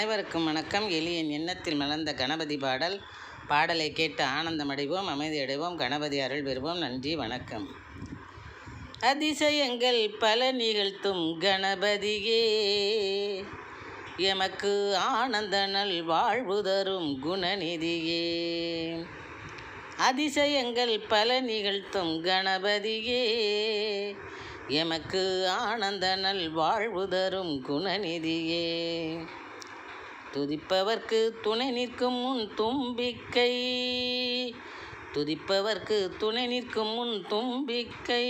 அனைவருக்கும் வணக்கம். எளியன் எண்ணத்தில் மலர்ந்த கணபதி பாடல். பாடலை கேட்டு ஆனந்தம் அடைவோம் அமைதியடைவோம் கணபதி அருள் பெறுவோம். நன்றி வணக்கம். அதிசயங்கள் பல நிகழ்த்தும் கணபதியே. எமக்கு ஆனந்த நல் வாழ்வு தரும் குணநிதியே. அதிசயங்கள் பல நிகழ்த்தும் கணபதியே. எமக்கு ஆனந்த நல் வாழ்வு தரும் குணநிதியே. துதிப்பவர்க்கு துணை நிற்கும் முன் தும்பிக்கை. துதிப்பவர்க்கு துணை நிற்கும் முன் தும்பிக்கை.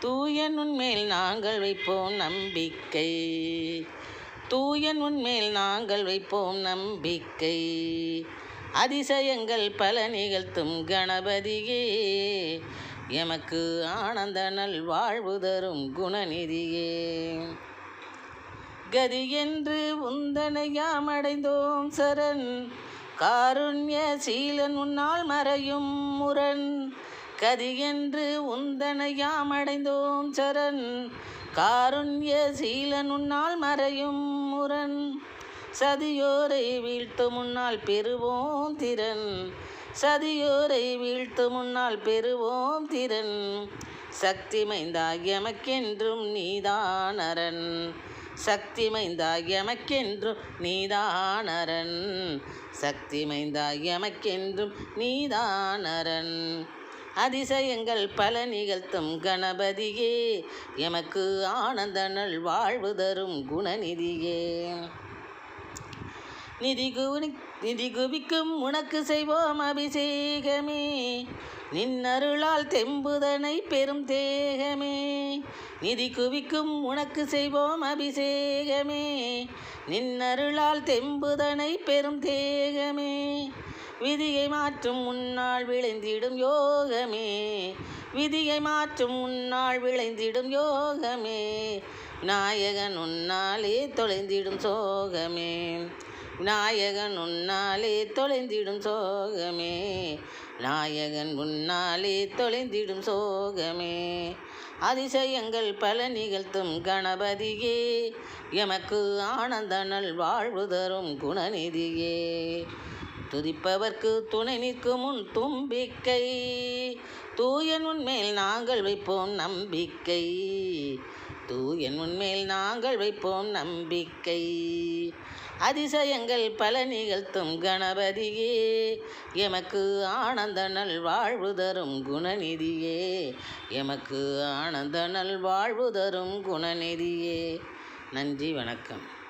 தூயன் உன்மேல் நாங்கள் வைப்போம் நம்பிக்கை. தூயன் உன்மேல் நாங்கள் வைப்போம் நம்பிக்கை. அதிசயங்கள் பல நிகழ்த்தும் கணபதியே. எமக்கு ஆனந்த நல் வாழ்வு தரும் குணநிதியே. கதி என்று உந்தனையாம் அடைந்தோம் சரண். காருண்ய சீலன் உன்னால் மறையும் முரண். கதி என்று உந்தனையாம் அடைந்தோம் சரண். காருண்ய சீலன் உன்னால் மறையும் முரண். சதியோரை வீழ்த்து முன்னால் பெறுவோம் திறன். சதியோரை வீழ்த்து முன்னால் பெறுவோம் திறன். சக்தி மைந்தாகியமக்கென்றும் நீதான் அரண். சக்தி மைந்தா எமக்கென்றும் நீதானரன். சக்தி மைந்தா எமக்கென்றும் நீதானரன். அதிசயங்கள் பல நிகழ்த்தும் கணபதியே எமக்கு ஆனந்த நல் வாழ்வு தரும் குணநிதியே. நிதி குவி நிதி குவிக்கும் உனக்கு செய்வோம் அபிஷேகமே. நின்னருளால் தெம்புதனை பெரும் தேகமே. நிதி குவிக்கும் உனக்கு செய்வோம் அபிஷேகமே. நின்னருளால் தெம்புதனை பெரும் தேகமே. விதியை மாற்றும் முன்னால் விளைந்திடும் யோகமே. விதியை மாற்றும் முன்னால் விளைந்திடும் யோகமே. நாயகன் உன்னாலே தொலைந்திடும் சோகமே. நாயகன் உன்னாலே தொலைந்திடும் சோகமே. நாயகன் உன்னாலே தொலைந்திடும் சோகமே. அதிசயங்கள் பல நிகழ்த்தும் கணபதியே. எமக்கு ஆனந்த நல் வாழ்வு தரும் குணநிதியே. துதிப்பவர்க்கு துணை நிற்கும் முன் தும்பிக்கை. தூயன் உன்மேல் நாங்கள் வைப்போம் நம்பிக்கை. தூயன் உன்மேல் நாங்கள் வைப்போம் நம்பிக்கை. அதிசயங்கள் பல நிகழ்த்தும் கணபதியே. எமக்கு ஆனந்த நல் வாழ்வு தரும் குணநிதியே. எமக்கு ஆனந்த நல் வாழ்வு தரும் குணநிதியே. நன்றி வணக்கம்.